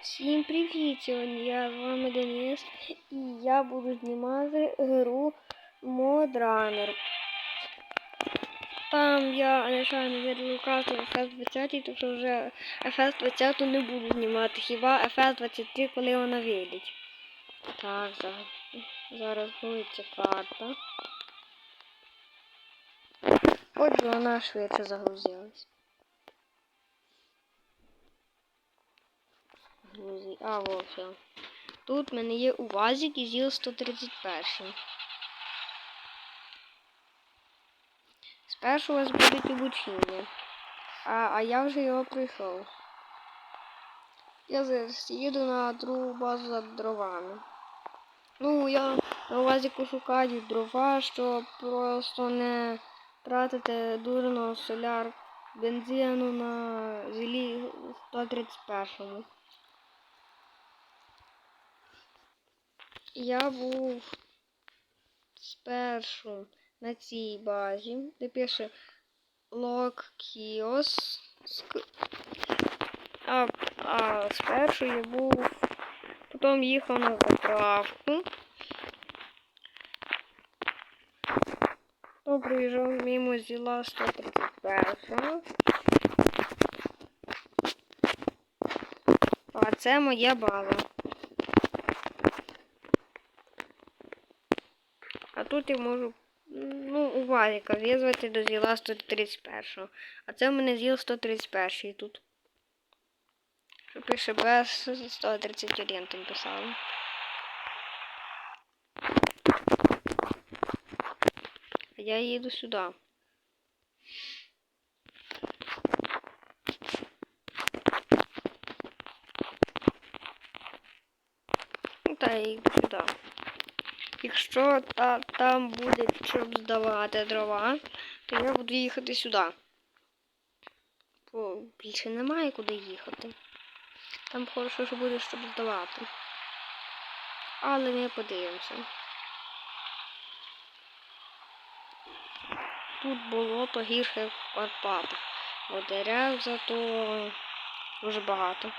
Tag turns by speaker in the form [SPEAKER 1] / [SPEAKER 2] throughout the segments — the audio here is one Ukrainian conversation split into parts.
[SPEAKER 1] Всім привіт! Сьогодні я з вами Денис і я буду знімати гру Модранер. Там я нечайно відлукався в FS 20, тобто вже FS 20 не буду знімати, хіба FS 23, коли вона вийде. Так, зараз, зараз карта. Отже, вона швидше загрузилась. Грузі. А, во, все. Тут в мене є УАЗик і ЗІЛ 131. Спершу у вас буде обучення. А, а я вже його пройшов. Я зараз їду на другу базу за дровами. Ну, я на УАЗику шукаю дрова, щоб просто не тратити дурно соляр бензину на зілі 131. Я був спершу на цій базі, де пише лог кіоск. А, а спершу я був, потім їхав на заправку. То проїжджав мимо зіла 131. А це моя база. А тут я можу ну, у валіка в'язувати до зіла 131. А це в мене зіл 131 тут. Що пише без 131 там писало. А я їду сюди. Ну, та я їду сюди. Якщо та, там буде щоб здавати дрова, то я буду їхати сюди. Бо більше немає куди їхати. Там хорошо, що буде щоб здавати. Але ми подивимося. Тут болото гірше в Карпатах. Бо дерев зато дуже багато.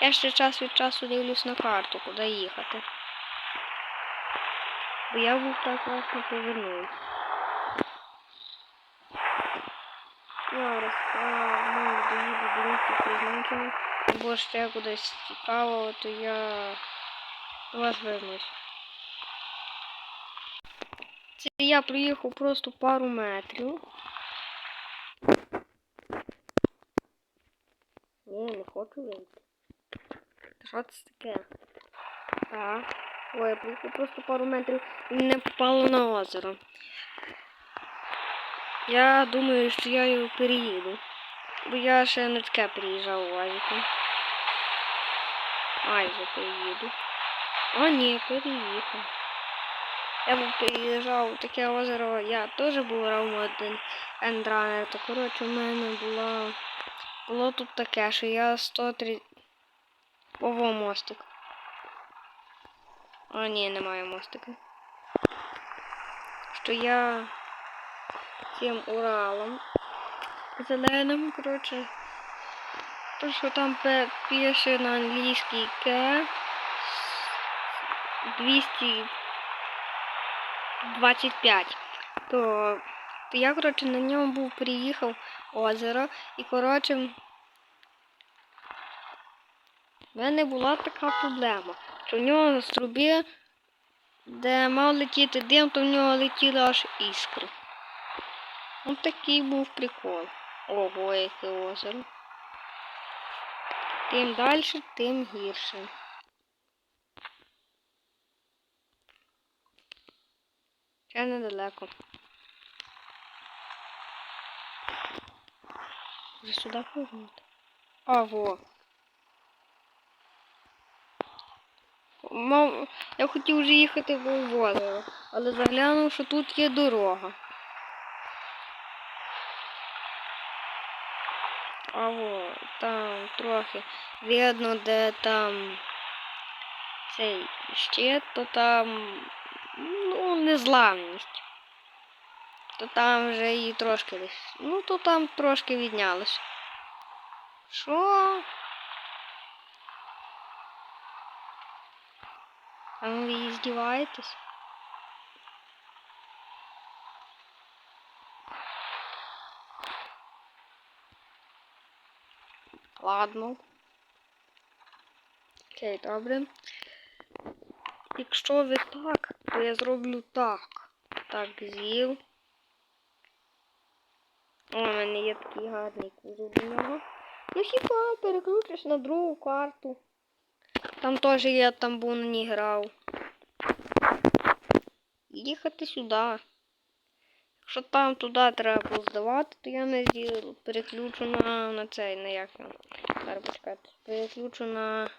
[SPEAKER 1] Я ще час від часу дивлюсь на карту, куди їхати. Я був так власне повернув. Зараз ну, доїду до місця. Або ще кудись цікаво, то я до вас вернусь. Це я приїхав просто пару метрів. Ні, не хочу вийти. Що це таке? Так. Ой, я приїхав просто пару метрів і не попало на озеро. Я думаю, що я його переїду. Бо я ще не таке приїжджав у Азіку. Майже переїду. А ні, переїхав. Я був переїжджав у таке озеро, я теж був один ендранер, то коротше в мене була... Було тут таке, що я 103... Ово мостик. А, ні, немає мостика. Що я цим Уралом зеленим, коротше. То, що там пише на англійській К 225. То, то я, коротше, на ньому був приїхав озеро і, коротше, в мене була така проблема що в нього з труби, де мав летіти дим, то в нього летіли аж іскри. Ось такий був прикол. Ого, яке озеро. Тим далі, тим гірше. Ще недалеко. Вже сюди повернути. А, во. Мав... Я хотів вже їхати в Озеро, але заглянув, що тут є дорога. А во, там трохи видно, де там цей щит, то там ну, незламність. То там вже і трошки десь. Ну, то там трошки віднялося. Що? А ну ви здіваєтесь? Ладно. Окей, добре. Якщо ви так, то я зроблю так. Так, з'їв. О, у мене є такий гарний кузов до нього. Ну хіба переключиш на другу карту. Там теж я там був ній грав. Їхати сюди. Якщо там туди треба було здавати, то я не. Переключу на, на цей, на як. Зараз почекайте. Переключу на.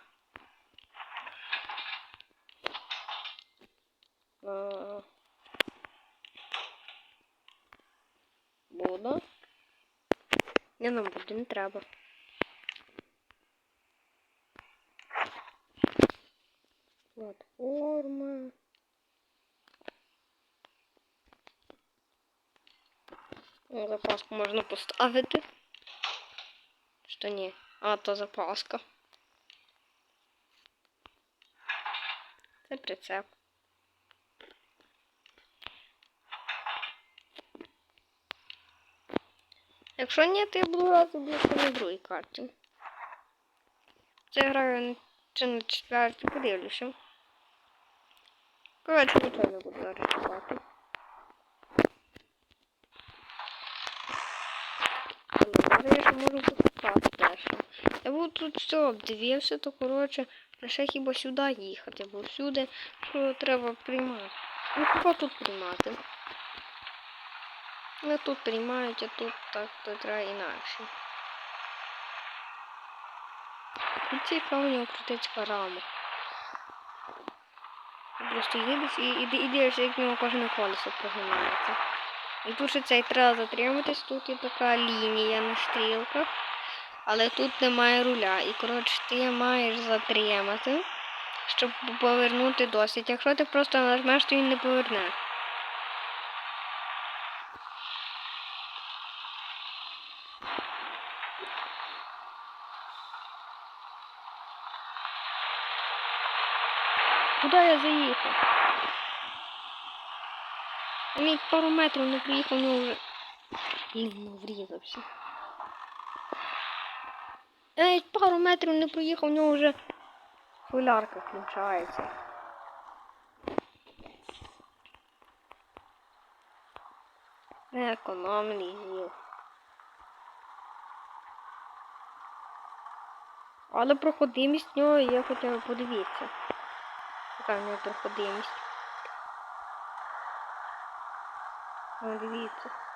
[SPEAKER 1] на... Буду. Не нам буде, не треба. Платформа. О, запаску можна поставити. Що ні? А, то запаска. Це прицеп. Якщо ні, то я буду грати більше на другій карті. Це граю чи на четвертій, подивлюся. Коротше, нічого не буду зараз. Але Зараз я ще можу покупати дещо. Я буду тут все обдивився, то коротше, лише хіба сюди їхати, бо всюди треба приймати. Ну хіба тут приймати? Ну тут приймають, а тут так то треба інакше. Тут цікаво у нього крутицька рама. Просто їдеш і, і, і як в нього кожне колесо прогинається. І тут ще цей треба затриматись, тут є така лінія на стрілках, але тут немає руля. І коротше ти маєш затримати, щоб повернути досить. Якщо ти просто нажмеш, то він не поверне. Куди я заїхав? Він пару метрів не приїхав, у нього вже. Блін, ну врізався. Я навіть пару метрів не проїхав, у нього вже хвилярка кінчається. Не економний з'їв. Але проходимість в нього є хоча б подивіться. Яка в нього проходимість. Дивіться.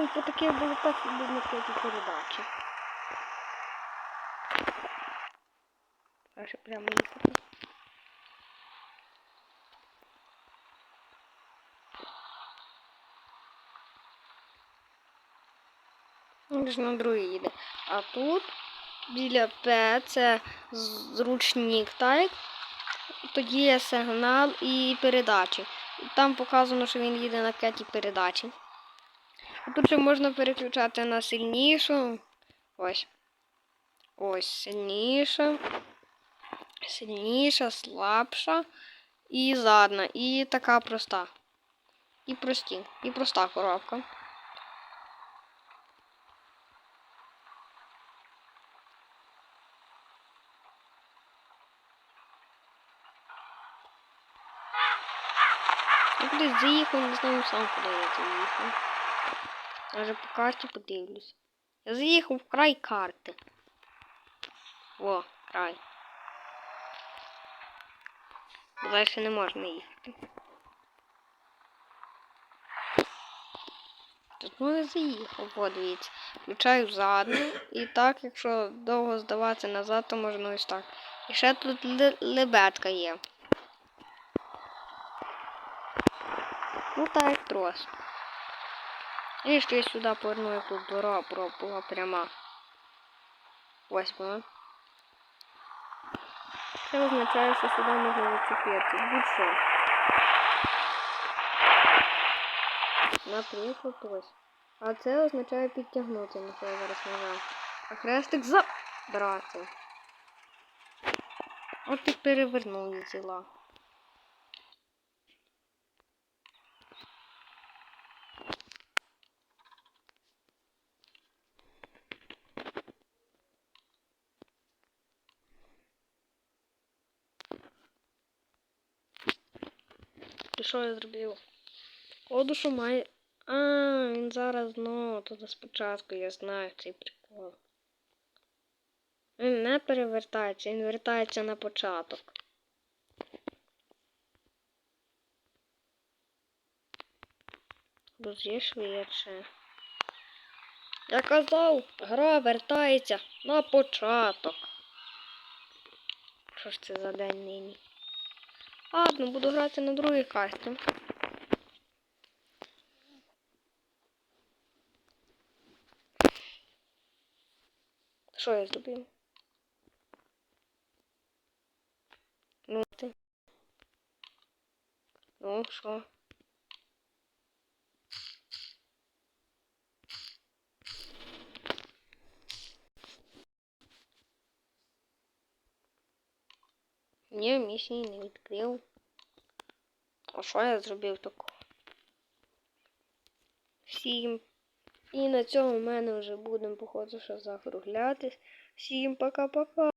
[SPEAKER 1] Там по таке було на третій передачі. Аж прямо їхати. Він ж на другий їде. А тут біля П це зручник, так? Тоді є сигнал і передачі. Там показано, що він їде на п'ятій передачі. Тут ще можна переключати на сильнішу. Ось. Ось сильніша. Сильніша, слабша і задна. І така проста. І прості. І проста коробка. Кудись заїхав, не знаю сам куди я заїхав. Я вже по карті подивлюсь. Я заїхав в край карти. О, край. Далі не можна їхати. Тут ну я заїхав, О, дивіться. Включаю задню. І так, якщо довго здаватися назад, то можна ось так. І ще тут лебедка є. Ну так, трос. І ще я сюди поверну, як тут дорога була пряма. Ось вона. Це означає, що сюди можна зачепитися. Будь-що. Наприклад, ось. А це означає підтягнути, на я зараз нажав. А хрестик забрати. От і перевернули діла. І що я зробив? Коду, що має. А, він зараз знову тут спочатку, я знаю цей прикол. Він не перевертається, він вертається на початок. Друзі, швидше. Я казав, гра вертається на початок. Що ж це за день нині? Ладно, буду грати на другій карті. Що я зробив? Ну ти. Ну, що? Ні, місії не відкрив. А що я зробив такого? Всім. І на цьому в мене вже будемо, походу, що закруглятись. Всім пока-пока.